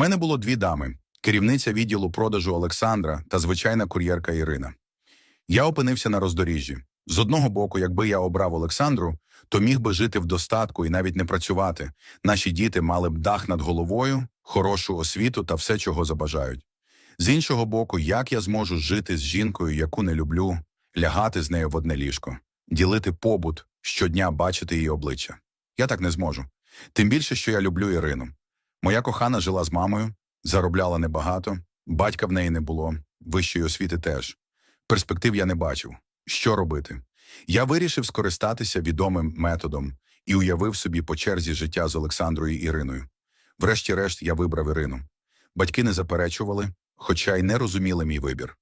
мене було дві дами: керівниця відділу продажу Олександра та звичайна кур'єрка Ірина. Я опинився на роздоріжжі. З одного боку, якби я обрав Олександру, то міг би жити в достатку і навіть не працювати. Наші діти мали б дах над головою, хорошу освіту та все, чого забажають. З іншого боку, як я зможу жити з жінкою, яку не люблю, лягати з нею в одне ліжко, ділити побут, щодня бачити її обличчя. Я так не зможу. Тим більше, що я люблю Ірину. Моя кохана жила з мамою, заробляла небагато, батька в неї не було, вищої освіти теж. Перспектив я не бачив. Що робити? Я вирішив скористатися відомим методом і уявив собі по черзі життя з Олександрою Іриною. Врешті-решт я вибрав Ірину. Батьки не заперечували, хоча й не розуміли мій вибір.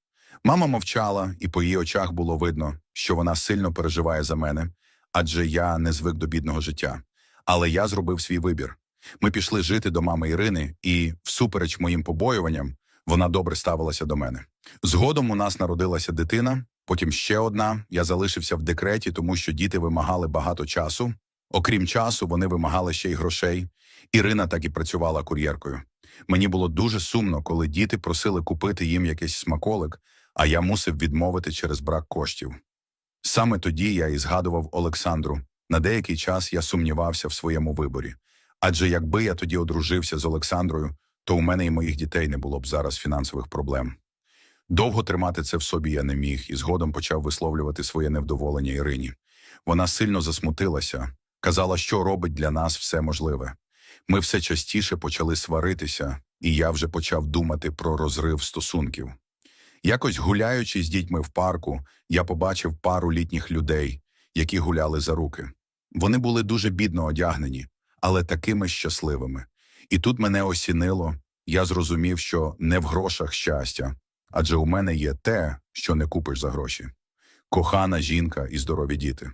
Мама мовчала, і по її очах було видно, що вона сильно переживає за мене, адже я не звик до бідного життя. Але я зробив свій вибір. Ми пішли жити до мами Ірини, і, всупереч моїм побоюванням, вона добре ставилася до мене. Згодом у нас народилася дитина, потім ще одна. Я залишився в декреті, тому що діти вимагали багато часу. Окрім часу, вони вимагали ще й грошей. Ірина так і працювала кур'єркою. Мені було дуже сумно, коли діти просили купити їм якийсь смаколик, а я мусив відмовити через брак коштів. Саме тоді я і згадував Олександру. На деякий час я сумнівався в своєму виборі. Адже якби я тоді одружився з Олександрою, то у мене і моїх дітей не було б зараз фінансових проблем. Довго тримати це в собі я не міг і згодом почав висловлювати своє невдоволення Ірині. Вона сильно засмутилася, казала, що робить для нас все можливе. Ми все частіше почали сваритися, і я вже почав думати про розрив стосунків. Якось гуляючи з дітьми в парку, я побачив пару літніх людей, які гуляли за руки. Вони були дуже бідно одягнені, але такими щасливими. І тут мене осінило, я зрозумів, що не в грошах щастя, адже у мене є те, що не купиш за гроші кохана жінка і здорові діти.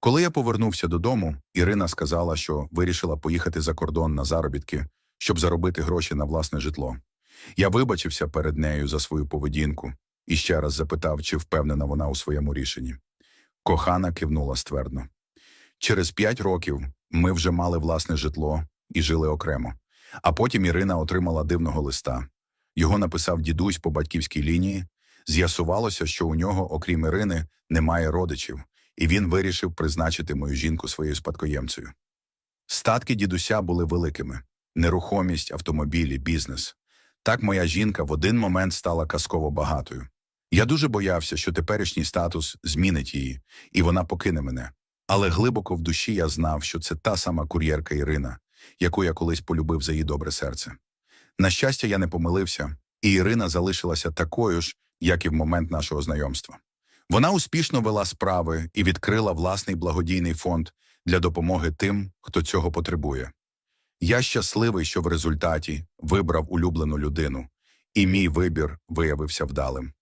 Коли я повернувся додому, Ірина сказала, що вирішила поїхати за кордон на заробітки, щоб заробити гроші на власне житло. Я вибачився перед нею за свою поведінку і ще раз запитав, чи впевнена вона у своєму рішенні. Кохана кивнула ствердно. Через п'ять років ми вже мали власне житло і жили окремо. А потім Ірина отримала дивного листа. Його написав дідусь по батьківській лінії. З'ясувалося, що у нього, окрім Ірини, немає родичів, і він вирішив призначити мою жінку своєю спадкоємцею. Статки дідуся були великими: нерухомість, автомобілі, бізнес. Так моя жінка в один момент стала казково багатою. Я дуже боявся, що теперішній статус змінить її, і вона покине мене. Але глибоко в душі я знав, що це та сама кур'єрка Ірина, яку я колись полюбив за її добре серце. На щастя, я не помилився, і Ірина залишилася такою ж, як і в момент нашого знайомства. Вона успішно вела справи і відкрила власний благодійний фонд для допомоги тим, хто цього потребує. Я щасливий, що в результаті вибрав улюблену людину, і мій вибір виявився вдалим.